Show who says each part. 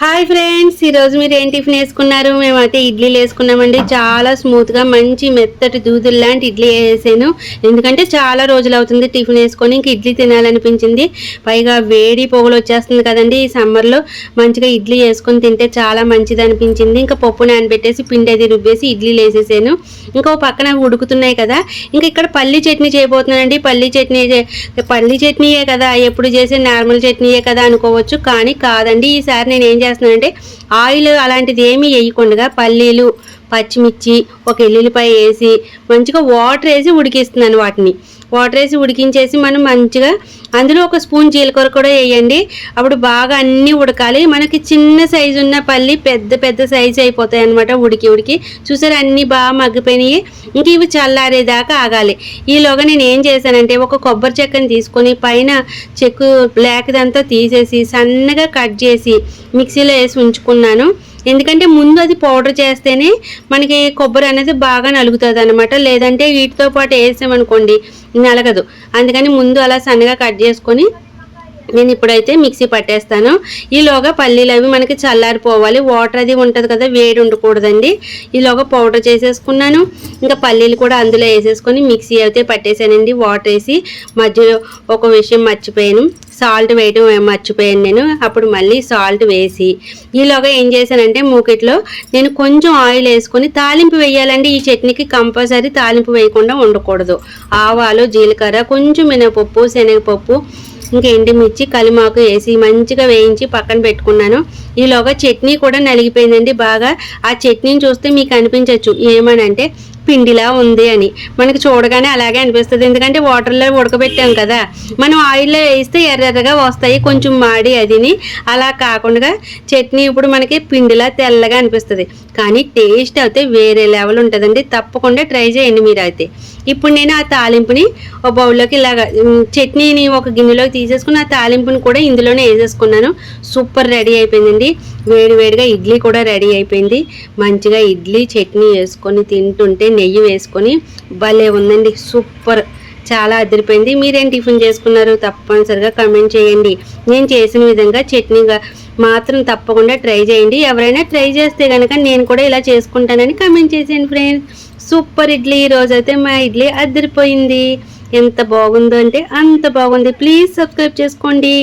Speaker 1: Hi friends ఈరోజు మీరు ఏం టిఫిన్ వేసుకున్నారు? మేమైతే ఇడ్లీలు వేసుకున్నామండి చాలా స్మూత్గా మంచి మెత్తటి దూదులు లాంటి ఇడ్లీ వేసాను. ఎందుకంటే చాలా రోజులు అవుతుంది టిఫిన్ వేసుకొని ఇంక ఇడ్లీ తినాలనిపించింది. పైగా వేడి పొగలు వచ్చేస్తుంది కదండి ఈ సమ్మర్లో మంచిగా ఇడ్లీ వేసుకొని తింటే చాలా మంచిది అనిపించింది. ఇంకా పప్పు నానబెట్టేసి పిండి అది రుబ్బేసి ఇడ్లీలు వేసేసాను ఇంకా పక్కన ఉడుకుతున్నాయి కదా. ఇంకా ఇక్కడ పల్లీ చట్నీ చేయబోతున్నానండి. పల్లీ చట్నీ పల్లీ చట్నీయే కదా. ఎప్పుడు చేసే నార్మల్ చట్నీయే కదా అనుకోవచ్చు. కానీ కాదండి. ఈసారి నేను ఏం చేస్తున్నానంటే ఆయిల్ అలాంటిది ఏమీ వేయకుండా పల్లీలు పచ్చిమిర్చి ఒక ఎల్లుల్లిపాయ వేసి మంచిగా వాటర్ వేసి ఉడికిస్తున్నాను వాటిని. వాటర్ వేసి ఉడికించేసి మనం మంచిగా అందులో ఒక స్పూన్ జీలకర్ర కూడా వేయండి. అప్పుడు బాగా అన్నీ ఉడకాలి. మనకి చిన్న సైజు ఉన్న పల్లి పెద్ద పెద్ద సైజు అయిపోతాయి అనమాట ఉడికి ఉడికి. చూసారు అన్నీ బాగా మగ్గిపోయినాయి. ఇంక ఇవి చల్లారేదాకా ఆగాలి. ఈలోగా నేను ఏం చేశానంటే ఒక కొబ్బరి చెక్కని తీసుకొని పైన చెక్కు బ్లాక్దంతా తీసేసి సన్నగా కట్ చేసి మిక్సీలో వేసి ఉంచుకున్నాను. ఎందుకంటే ముందు అది పౌడర్ చేస్తేనే మనకి కొబ్బరి అనేది బాగా నలుగుతుంది అనమాట లేదంటే వీటితో పాటు వేసామనుకోండి నలగదు. అందుకని ముందు అలా సన్నగా కట్ చేసుకొని నేను ఇప్పుడైతే మిక్సీ పట్టేస్తాను. ఈలోగా పల్లీలు అవి మనకి చల్లారిపోవాలి. వాటర్ అది ఉంటుంది కదా వేడి ఉండకూడదండి. ఈలోగా పౌడర్ చేసేసుకున్నాను. ఇంకా పల్లీలు కూడా అందులో వేసేసుకొని మిక్సీ అయితే పట్టేశానండి వాటర్ వేసి మధ్యలో ఒక విషయం మర్చిపోయాను. సాల్ట్ వేయడం మర్చిపోయాను నేను. అప్పుడు మళ్ళీ సాల్ట్ వేసి ఈలోగా ఏం చేశానంటే మూకిట్లో నేను కొంచెం ఆయిల్ వేసుకొని తాలింపు వేయాలండి. ఈ చట్నీకి కంపల్సరీ తాలింపు వేయకుండా ఉండకూడదు ఆవాలు జీలకర్ర కొంచెం మినపప్పు శనగపప్పు ఇంకా ఎండుమిర్చి కలిమాకు వేసి మంచిగా వేయించి పక్కన పెట్టుకున్నాను. ఈలోగా చట్నీ కూడా నలిగిపోయిందండి బాగా. ఆ చట్నీని చూస్తే మీకు అనిపించవచ్చు ఏమనంటే పిండిలా ఉంది అని. మనకి చూడగానే అలాగే అనిపిస్తుంది. ఎందుకంటే వాటర్లో ఉడకబెట్టాం కదా. మనం ఆయిల్లో వేస్తే ఎర్రెర్రగా వస్తాయి. కొంచెం మాడి అదిని. అలా కాకుండా చట్నీ ఇప్పుడు మనకి పిండిలా తెల్లగా అనిపిస్తుంది. కానీ టేస్ట్ అయితే వేరే లెవెల్ ఉంటుందండి. తప్పకుండా ట్రై చేయండి మీరు అయితే ఇప్పుడు నేను ఆ తాలింపుని ఒక బౌల్లోకి ఇలాగ చట్నీని ఒక గిన్నెలోకి తీసేసుకుని ఆ తాలింపుని కూడా ఇందులోనే వేసేసుకున్నాను. సూపర్ రెడీ అయిపోయిందండి. వేడి వేడిగా ఇడ్లీ కూడా రెడీ అయిపోయింది. మంచిగా ఇడ్లీ చట్నీ వేసుకొని తింటుంటే నెయ్యి వేసుకొని భలే ఉందండి సూపర్. చాలా అదిరిపోయింది. మీరేం టిఫిన్ చేసుకున్నారు? తప్పనిసరిగా కమెంట్ చేయండి. నేను చేసిన విధంగా చట్నీగా మాత్రం తప్పకుండా ట్రై చేయండి. ఎవరైనా ట్రై చేస్తే కనుక నేను కూడా ఇలా చేసుకుంటానని కమెంట్ చేసేయండి ఫ్రెండ్స్ సూపర్ ఇడ్లీ. ఈ అయితే మా ఇడ్లీ అదిరిపోయింది. ఎంత బాగుందో అంటే అంత బాగుంది. ప్లీజ్ సబ్స్క్రైబ్ చేసుకోండి.